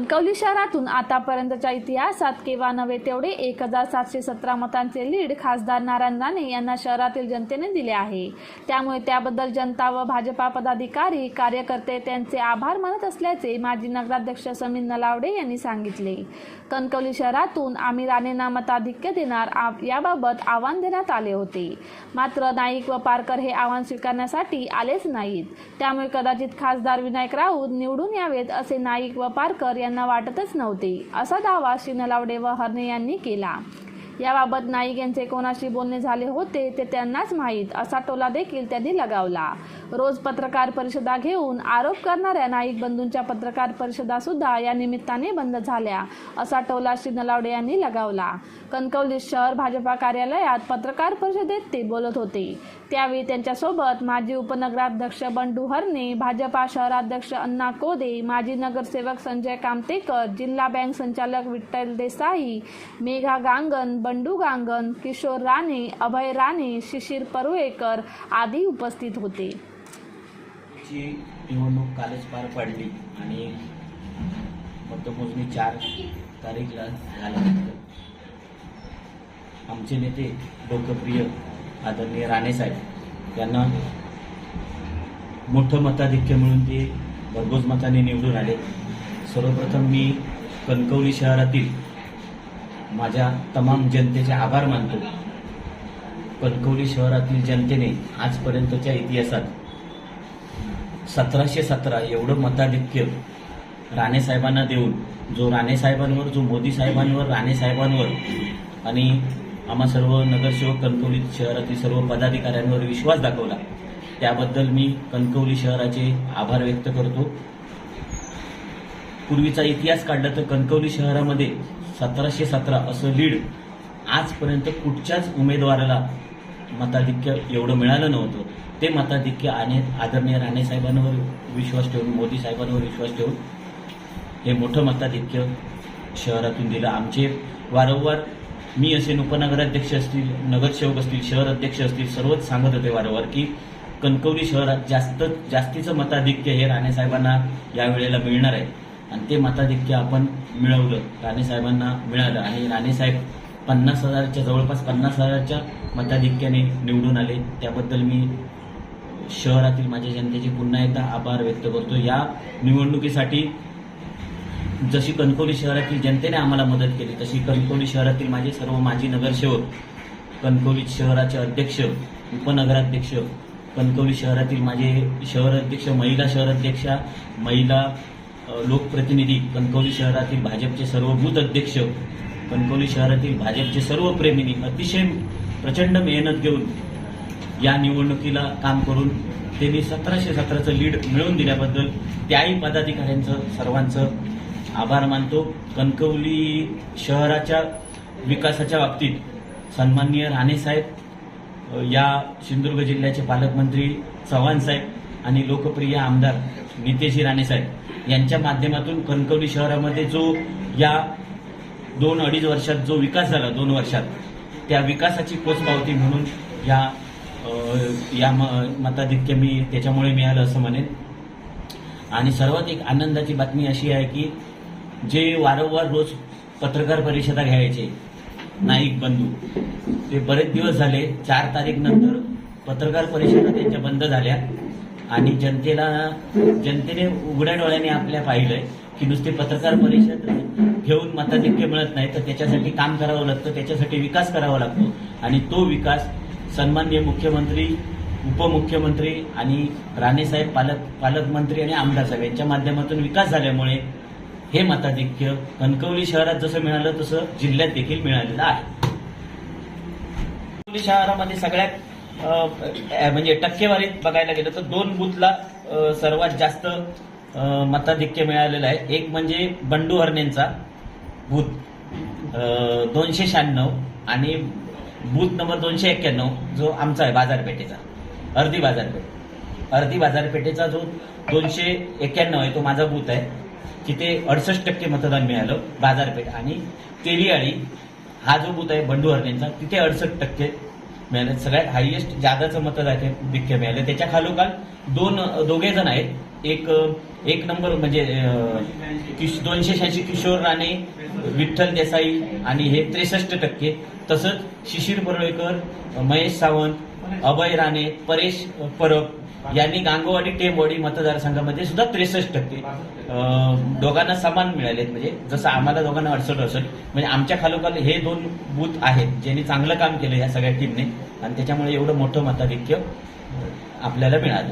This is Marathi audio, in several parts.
कणकवली शहरातून आतापर्यंतच्या इतिहासात केव्हा नव्हे तेवढे एक हजार सातशे सतरा मतांचे लीड खासदार नारायण राणे यांना शहरातील जनतेने दिले आहे. त्यामुळे त्याबद्दल जनता व भाजपा पदाधिकारी कार्यकर्ते त्यांचे आभार मानत असल्याचे माजी नगराध्यक्ष समीर नलावडे यांनी सांगितले. कणकवली शहरातून आम्ही राणेंना मताधिक्य देणार आ- याबाबत आव्हान देण्यात आले होते. मात्र नाईक व पारकर हे आव्हान स्वीकारण्यासाठी आलेच नाहीत. त्यामुळे कदाचित खासदार विनायक राऊत निवडून यावेत असे नाईक व पारकर यांना वाटतच नव्हते. असा दावा श्री नलावडे व हरणे यांनी केला. याबाबत नाईक यांचे कोणाशी बोलणे झाले होते ते त्यांनाच माहीत असा टोला देखील त्यांनी लगावला. रोज पत्रकार परिषदा घेऊन आरोप करणाऱ्या नाईक बंधूंच्या पत्रकार परिषदा सुद्धा या निमित्ताने बंद झाल्या असा टोला श्री नलावडे यांनी लगावला. कणकवली शहर भाजपा कार्यालयात पत्रकार परिषदेत ते बोलत होते. त्यावेळी त्यांच्यासोबत माजी उपनगराध्यक्ष बंडू हरणे भाजपा शहराध्यक्ष अण्णा कोदे माजी नगरसेवक संजय कामतेकर जिल्हा बँक संचालक विठ्ठल देसाई मेघा गांगण बंडू गांगण किशोर राणे अभय राणे शिशिर परुळेकर आदी उपस्थित होते. ची निवडणूक कालच पार पडली आणि मतमोजणी चार तारीखला झाल्यानंतर आमचे नेते लोकप्रिय आदरणीय राणेसाहेब यांना मोठं मताधिक्य मिळून ते भरघोस मताने निवडून आले. सर्वप्रथम मी कणकवली शहरातील माझ्या तमाम जनतेचे आभार मानतो. कणकवली शहरातील जनतेने आजपर्यंतच्या इतिहासात सतराशे सतरा एवढं मताधिक्य राणेसाहेबांना देऊन जो राणेसाहेबांवर जो मोदी साहेबांवर राणेसाहेबांवर आणि आम्हा सर्व नगरसेवक कणकवली शहरातील सर्व पदाधिकाऱ्यांवर विश्वास दाखवला त्याबद्दल मी कणकवली शहराचे आभार व्यक्त करतो. पूर्वीचा इतिहास काढला तर कणकवली शहरामध्ये सतराशे सतरा असं लीड आजपर्यंत कुठच्याच उमेदवाराला मताधिक्य एवढं मिळालं नव्हतं. ते मताधिक्य आणि आदरणीय राणे साहेबांवर विश्वास ठेवून मोदी साहेबांवर विश्वास ठेवून हे मोठं मताधिक्य शहरातून दिलं. आमचे वारंवार मी असे उपनगराध्यक्ष असतील नगरसेवक असतील शहर अध्यक्ष असतील सर्वच सांगत होते वारंवार की कणकवली शहरात जास्त जास्तीचं मताधिक्य हे राणे साहेबांना यावेळेला मिळणार आहे. आणि ते मताधिक्य आपण मिळवलं. राणे साहेबांना मिळालं. आणि राणे साहेब पन्नास हजारच्या जवळपास पन्नास हजारच्या मताधिक्याने निवडून आले. त्याबद्दल मी शहरातील माझ्या जनतेचे पुन्हा एकदा आभार व्यक्त करतो. या निवडणुकीसाठी जशी कणकवली शहरातील जनतेने आम्हाला मदत केली तशी कणकवली शहरातील माझे सर्व माजी नगरसेवक कणकवली शहराचे अध्यक्ष उपनगराध्यक्ष कणकवली शहरातील माझे शहर अध्यक्ष महिला शहर अध्यक्षा महिला लोकप्रतिनिधी कणकवली शहरातील भाजपचे सर्व बूथ अध्यक्ष कणकवली शहरातील भाजपचे सर्व प्रेमिनी अतिशय प्रचंड मेहनत घेऊन या निवडणुकीला काम करून त्यांनी सतराशे सतराचं लीड मिळवून दिल्याबद्दल त्याही पदाधिकाऱ्यांचं सर्वांचं आभार मानतो. कणकवली शहराच्या विकासाच्या बाबतीत सन्माननीय राणेसाहेब या सिंधुदुर्ग जिल्ह्याचे पालकमंत्री चव्हाण साहेब आणि लोकप्रिय आमदार नितेशजी राणेसाहेब यांच्या माध्यमातून कणकवली शहरामध्ये जो या दोन अडीच वर्षात जो विकास झाला दोन वर्षात त्या विकासाची पोचपावती म्हणून या या म- मताधिक्य मी त्याच्यामुळे मिळालं असं म्हणेन. आणि सर्वात एक आनंदाची बातमी अशी आहे की जे वारंवार रोज पत्रकार परिषदा घ्यायचे नाईक बंधू ते बरेच दिवस झाले चार तारीख नंतर पत्रकार परिषदा त्यांच्या बंद झाल्या. आणि जनतेला जनतेने उघड्या डोळ्याने आपल्या पाहिलंय की नुसते पत्रकार परिषद घेऊन मताधिक्य मिळत नाही तर त्याच्यासाठी काम करावं लागतं त्याच्यासाठी विकास करावा लागतो. आणि तो विकास सन्माननीय मुख्यमंत्री उपमुख्यमंत्री आणि राणेसाहेब पालक पालकमंत्री आणि आमदार साहेब यांच्या माध्यमातून विकास झाल्यामुळे हे मताधिक्य कणकवली शहरात जसं मिळालं तसं जिल्ह्यात देखील मिळालेलं आहे. कणकवली शहरामध्ये सगळ्यात म्हणजे टक्केवारीत बघायला गेलं तर दोन बूथला सर्वात जास्त मताधिक्य मिळालेलं आहे. एक म्हणजे बंडू हरणेंचा बूथ दोनशे शहाण्णव आणि बूथ नंबर दोनशे एक्क्याण्णव जो आमचा आहे बाजारपेठेचा अर्धी बाजारपेठ. अर्धी बाजारपेठेचा जो दोनशे एक्क्याण्णव आहे तो माझा बूथ आहे. तिथे अडसष्ट टक्के मतदान मिळालं बाजारपेठ. आणि तेलियाळी हा जो बूथ आहे बंडू हरणेंचा तिथे अडसष्ट टक्के मिळाले सगळ्यात हायएस्ट जादाचं मतदान मिळालं त्याच्या खालोखाल दोन दोघे जण आहेत. एक एक नंबर म्हणजे किश- दोनशे शहाऐंशी किशोर राणे विठ्ठल देसाई आणि हे त्रेसष्ट टक्के. तसंच शिशिर बरोळेकर महेश सावंत अभय राणे परेश परब यांनी गांगोवाडी टेमवाडी मतदारसंघामध्ये सुद्धा त्रेसष्ट टक्के दोघांना समान मिळालेत. म्हणजे जसं आम्हाला दोघांना अडसष्ट अडसष्ट. म्हणजे आमच्या खालोखाल हे दोन बूथ आहेत ज्यांनी चांगलं काम केलं या सगळ्या टीमने आणि त्याच्यामुळे एवढं मोठं मताधिक्य आपल्याला मिळालं.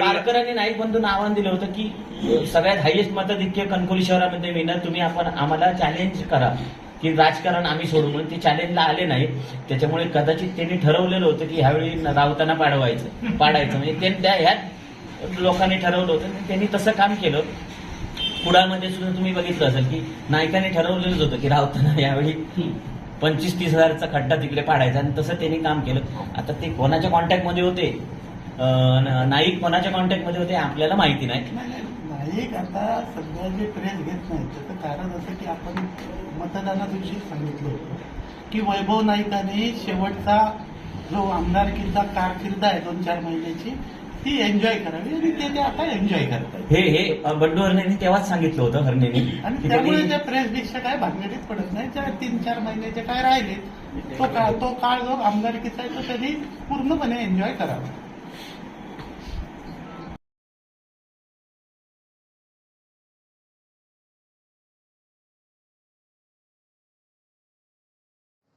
पारकरांनी नाईक बंधून आव्हान दिलं होतं की सगळ्यात हायेस्ट मताधिक्य कणकोली शहरामध्ये मिळणार. तुम्ही आपण आम्हाला चॅलेंज करा. की राजकारण आम्ही सोडू म्हणून ते चॅलेंजला आले नाही. त्याच्यामुळे कदाचित त्यांनी ठरवलेलं होतं की ह्यावेळी रावताना पाडवायचं पाडायचं. म्हणजे ते- त्या ह्या लोकांनी ठरवलं होतं त्यांनी तसं काम केलं. कुडामध्ये सुद्धा तुम्ही बघितलं असेल की नायकाने ठरवलेलंच होतं की रावताना यावेळी पंचवीस तीस हजारचा खड्डा तिकडे पाडायचा आणि तसं त्यांनी काम केलं. आता ते कोणाच्या कॉन्टॅक्टमध्ये होते? नाईक कोणाच्या कॉन्टॅक्टमध्ये होते आपल्याला माहिती नाही. नाईक आता सध्या जे प्रेस घेत नाही त्याचं कारण असं की आपण मतदाना दिवशी सांगितलं होतं की वैभव नाईकाने शेवटचा जो आमदारकीचा कारकीर्द आहे दोन चार महिन्याची ती एन्जॉय करावी आणि ते ते आता एन्जॉय करतात हे हे अं, बंडू हरणेंनी तेव्हाच सांगितलं होतं हरणेंनी आणि त्यामुळे त्या प्रेस भिक्षा काय भानगडीत पडत नाही त्या तीन चार महिन्याचे काय राहिले तो काळ तो काळ जो आमदारकीचा आहे तो त्यांनी पूर्णपणे एन्जॉय करावा.